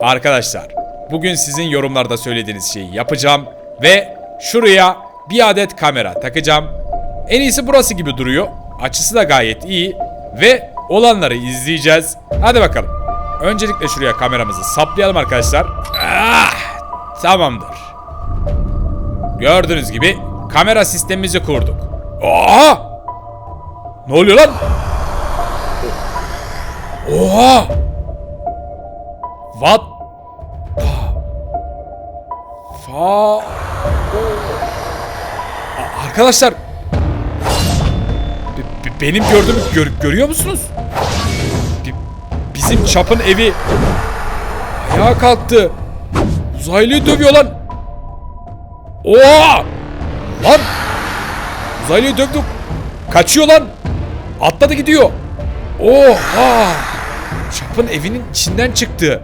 Arkadaşlar, bugün sizin yorumlarda söylediğiniz şeyi yapacağım ve şuraya bir adet kamera takacağım. En iyisi burası gibi duruyor. Açısı da gayet iyi ve olanları izleyeceğiz. Hadi bakalım. Öncelikle şuraya kameramızı saplayalım arkadaşlar. Ah, tamamdır. Gördüğünüz gibi kamera sistemimizi kurduk. Oha! Ne oluyor lan? Oha! What? Fa... A- Arkadaşlar... Be- be- benim gördüğümü gör- görüyor musunuz? Bi- bizim çapın evi... Ayağa kalktı. Uzaylıyı dövüyor lan. Oha! Lan! Uzaylıyı dövdük. Kaçıyor lan. Atladı gidiyor. Oha! Çapın evinin içinden çıktı.